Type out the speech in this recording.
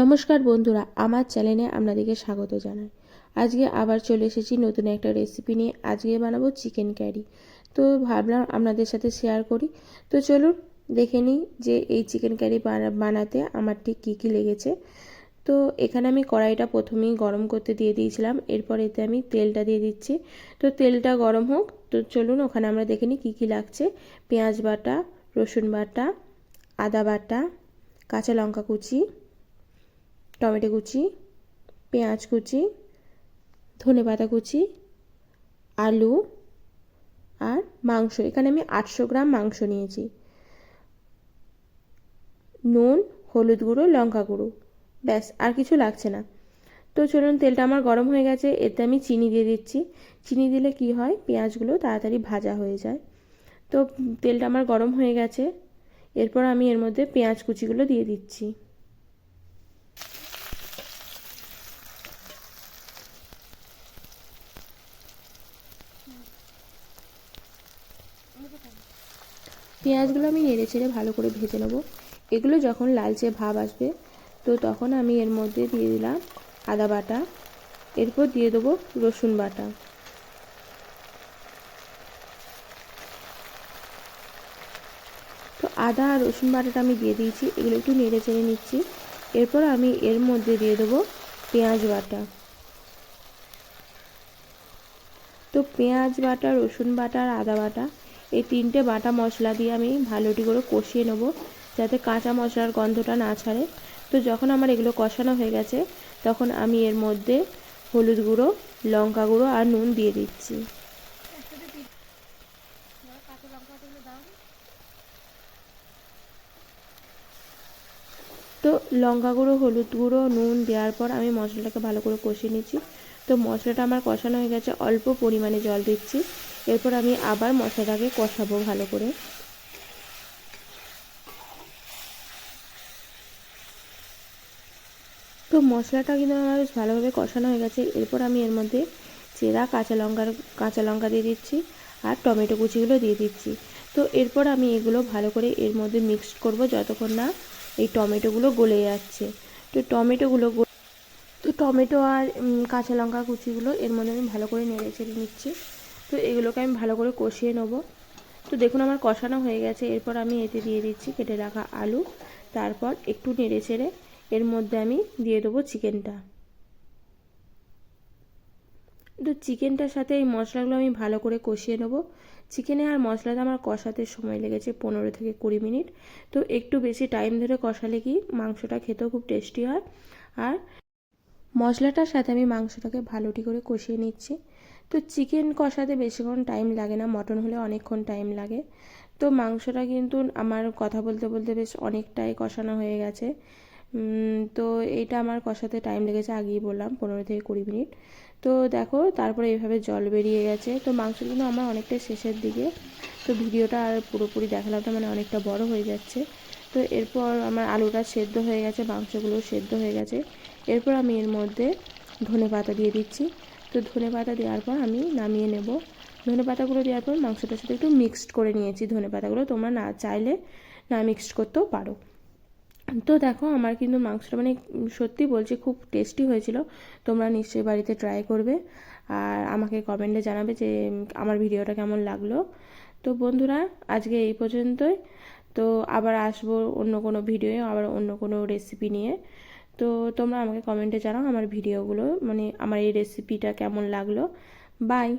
নমস্কার বন্ধুরা, আমার চ্যানেলে আপনাদেরকে স্বাগত জানাই। আজকে আবার চলে এসেছি নতুন একটা রেসিপি নিয়ে। আজকে বানাবো চিকেন ক্যারি তো ভাবলাম আপনাদের সাথে শেয়ার করি। তো চলুন দেখে নিই যে এই চিকেন ক্যারি বানাতে আমার ঠিক কী কী লেগেছে। তো এখানে আমি কড়াইটা প্রথমেই গরম করতে দিয়ে দিয়েছিলাম। এরপর এতে আমি তেলটা দিয়ে দিচ্ছি। তো তেলটা গরম হোক, তো চলুন ওখানে আমরা দেখে নিই কী কী লাগছে। পেঁয়াজ বাটা, রসুন বাটা, আদা বাটা, কাঁচা লঙ্কা কুচি টমেটো কুচি, পেঁয়াজ কুচি, ধনে পাতা কুচি, আলু আর মাংস। এখানে আমি আটশো গ্রাম মাংস নিয়েছি। নুন, হলুদ গুঁড়ো, লঙ্কা গুঁড়ো। ব্যাস, আর কিছু লাগছে না। তো চলুন, তেলটা আমার গরম হয়ে গেছে। এতে আমি চিনি দিয়ে দিচ্ছি। চিনি দিলে কি হয়? পেঁয়াজগুলো তাড়াতাড়ি ভাজা হয়ে যায়। তো তেলটা আমার গরম হয়ে গেছে। এরপর আমি এর মধ্যে পেঁয়াজ কুচিগুলো দিয়ে দিচ্ছি। পেঁয়াজগুলো আমি নেড়ে ছেড়ে ভালো করে ভেজে নেব। এগুলো যখন লালচে ভাব আসবে, তো তখন আমি এর মধ্যে দিয়ে দিলাম আদা বাটা। এরপর দিয়ে দেবো রসুন বাটা। তো আদা আর রসুন বাটাটা আমি দিয়ে দিয়েছি, এগুলো একটু নেড়ে চেড়ে নিচ্ছি। এরপর আমি এর মধ্যে দিয়ে দেবো পেঁয়াজ বাটা। তো পেঁয়াজ বাটা, রসুন বাটা আর আদা বাটা এই তিনটে বাটা মশলা দিয়ে আমি ভালোটি করে কষিয়ে নেব যাতে কাঁচা মশলার গন্ধটা না ছাড়ে। তো যখন আমার এগুলো কষানো হয়ে গেছে, তখন আমি এর মধ্যে হলুদ গুঁড়ো, লঙ্কা গুঁড়ো আর নুন দিয়ে দিচ্ছি। তো লঙ্কা গুঁড়ো, হলুদ গুঁড়ো, নুন দেওয়ার পর আমি মশলাটাকে ভালো করে কষিয়ে নিচ্ছি। তো মশলাটা আমার কষানো হয়ে গেছে, অল্প পরিমাণে জল দিচ্ছি। এরপর আমি আবার মশলাটাকে কষাবো ভালো করে। তো মশলাটা কিন্তু আমার বেশ ভালোভাবে কষানো হয়ে গেছে। এরপর আমি এর মধ্যে চেরা, কাঁচা লঙ্কার, কাঁচা লঙ্কা দিয়ে দিচ্ছি আর টমেটো কুচিগুলো দিয়ে দিচ্ছি। তো এরপর আমি এগুলো ভালো করে এর মধ্যে মিক্সড করব যতক্ষণ না এই টমেটোগুলো গলে যাচ্ছে। তো টমেটোগুলো তো টমেটো আর কাঁচা লঙ্কা কুচিগুলো এর মধ্যে আমি ভালো করে নেড়ে চেড়ে নিচ্ছি। তো এগুলোকে আমি ভালো করে কষিয়ে নেব। তো দেখুন আমার কষানো হয়ে গেছে। এরপর আমি এতে দিয়ে দিচ্ছি কেটে রাখা আলু। তারপর একটু নেড়ে চেড়ে এর মধ্যে আমি দিয়ে দেবো চিকেনটা। তো চিকেনটার সাথে এই মশলাগুলো আমি ভালো করে কষিয়ে নেব। চিকেনে আর মশলাটা আমার কষাতে সময় লেগেছে পনেরো থেকে কুড়ি মিনিট। তো একটু বেশি টাইম ধরে কষালে কি মাংসটা খেতেও খুব টেস্টি হয়। আর মশলাটার সাথে আমি মাংসটাকে ভালোটি করে কষিয়ে নিচ্ছি। তো চিকেন কষাতে বেশিক্ষণ টাইম লাগে না মটন হলে অনেকক্ষণ টাইম লাগে। তো মাংসটা কিন্তু আমার কথা বলতে বলতে বেশ অনেকটাই কষানো হয়ে গেছে। তো এইটা আমার কষাতে টাইম লেগেছে আগেই বললাম, পনেরো থেকে কুড়ি মিনিট। তো দেখো, তারপরে এইভাবে জল বেরিয়ে গেছে। তো মাংস কিন্তু আমার অনেকটাই শেষের দিকে। তো ভিডিওটা আর পুরোপুরি দেখালামটা মানে অনেকটা বড় হয়ে যাচ্ছে। তো এরপর আমার আলুটা সেদ্ধ হয়ে গেছে, মাংসগুলো সেদ্ধ হয়ে গেছে। এরপর আমি এর মধ্যে ধনে পাতা দিয়ে দিচ্ছি। তো ধনে পাতা দেওয়ার পর আমি নামিয়ে নেব। ধনে পাতাগুলো দেওয়ার পর মাংসটার সাথে একটু মিক্সড করে নিয়েছি ধনে পাতাগুলো। তোমরা না চাইলে না মিক্সড করতেও পারো। তো দেখো, আমার কিন্তু মাংসটা মানে সত্যি বলছি খুব টেস্টি হয়েছিল। তোমরা নিশ্চয়ই বাড়িতে ট্রাই করবে। আর আমাকে কমেন্টে জানাবে যে, আমার ভিডিওটা কেমন লাগল। তো বন্ধুরা, আজকে এই পর্যন্তই। তো আবার আসব অন্য কোনো ভিডিও আবার অন্য কোনো রেসিপি নিয়ে। তো তোমরা আমাকে কমেন্টে জানাও আমার ভিডিওগুলো মানে আমার এই রেসিপিটা কেমন লাগল। বাই